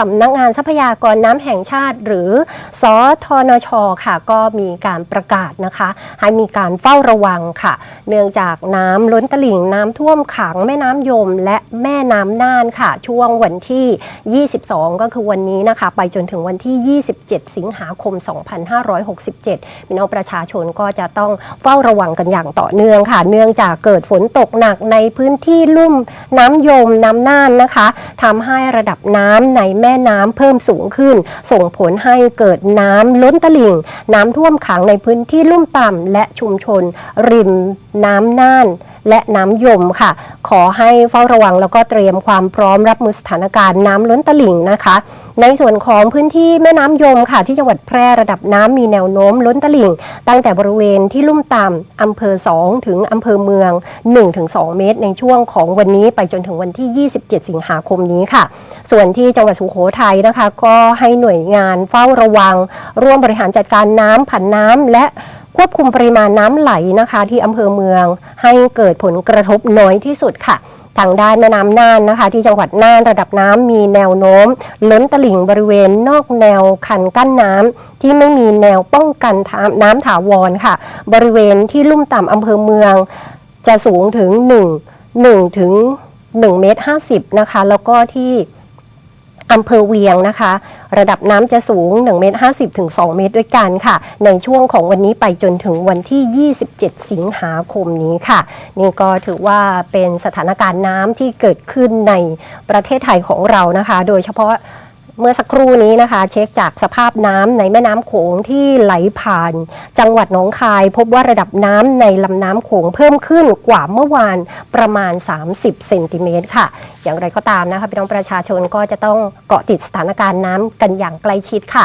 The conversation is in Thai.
สำนักงานทรัพยากรน้ำแห่งชาติ หรือสทนชค่ะ ก็มีการประกาศนะคะ ให้มีการเฝ้าระวังค่ะ เนื่องจากน้ำล้นตลิ่งน้ำท่วมขังแม่น้ำยม และแม่น้ำน่านค่ะ ช่วงวันที่ 22 ก็คือวันนี้นะคะ ไปจนถึงวันที่ 27 สิงหาคม 2567พี่น้องประชาชนก็จะต้องเฝ้าระวังกันอย่างต่อเนื่องค่ะ เนื่องจากเกิดฝนตกหนักในพื้นที่ลุ่มน้ำยมน้ำน่านนะคะทำให้ระดับน้ำในแม่ม่น้ำเพิ่มสูงขึ้น ส่งผลให้เกิดน้ำล้นตลิ่ง น้ำท่วมขังในพื้นที่ลุ่มต่ำและชุมชน ริมน้ำน่าน และน้ำยมค่ะ ขอให้เฝ้าระวังแล้วก็เตรียมความพร้อมรับมือสถานการณ์น้ำล้นตลิ่งนะคะ ในส่วนของพื้นที่แม่น้ำยมค่ะ ที่จังหวัดแพร่ระดับน้ำมีแนวโน้มล้นตลิ่ง ตั้งแต่บริเวณที่ลุ่มต่ำอำเภอ 2 ถึงอำเภอเมือง 1-2 เมตร ในช่วงของวันนี้ไปจนถึงวันที่ 27 สิงหาคมนี้ค่ะ ส่วนที่จังหวัดสุโขทัยนะคะ ก็ให้หน่วยงานเฝ้าระวัง ร่วมบริหารจัดการน้ำผันน้ำและ ควบคุมปริมาณน้ำไหลนะคะ ที่อำเภอเมืองให้เกิดผลกระทบน้อยที่สุดค่ะทางด้านแม่น้ำน่านนะคะ ที่จังหวัดน่านระดับน้ำมีแนวโน้ม ล้นตลิ่งบริเวณนอกแนวคันกั้นน้ำที่ไม่มีแนวป้องกันน้ำถาวรค่ะ บริเวณที่ลุ่มต่ำอำเภอเมือง จะสูงถึง 1 1ถึง1เมตร50นะคะ แล้วก็ที่ อำเภอเวียงนะคะ ระดับน้ำจะสูง1เมตร50ถึง2เมตรด้วยกันค่ะ ในช่วงของวันนี้ไปจนถึงวันที่ 27 สิงหาคมนี้ค่ะ นี่ก็ถือว่าเป็นสถานการณ์น้ำที่เกิดขึ้นในประเทศไทยของเรานะคะ โดยเฉพาะ เมื่อสักครู่นี้นะคะ เช็คจากสภาพน้ำในแม่น้ำโขงที่ไหลผ่าน จังหวัดหนองคาย พบว่าระดับน้ำในลำน้ำโขงเพิ่มขึ้นกว่าเมื่อวานประมาณ 30เซนติเมตรค่ะ อย่างไรก็ตามนะคะพี่น้องประชาชนก็จะต้องเกาะติดสถานการณ์น้ำกันอย่างใกล้ชิดค่ะ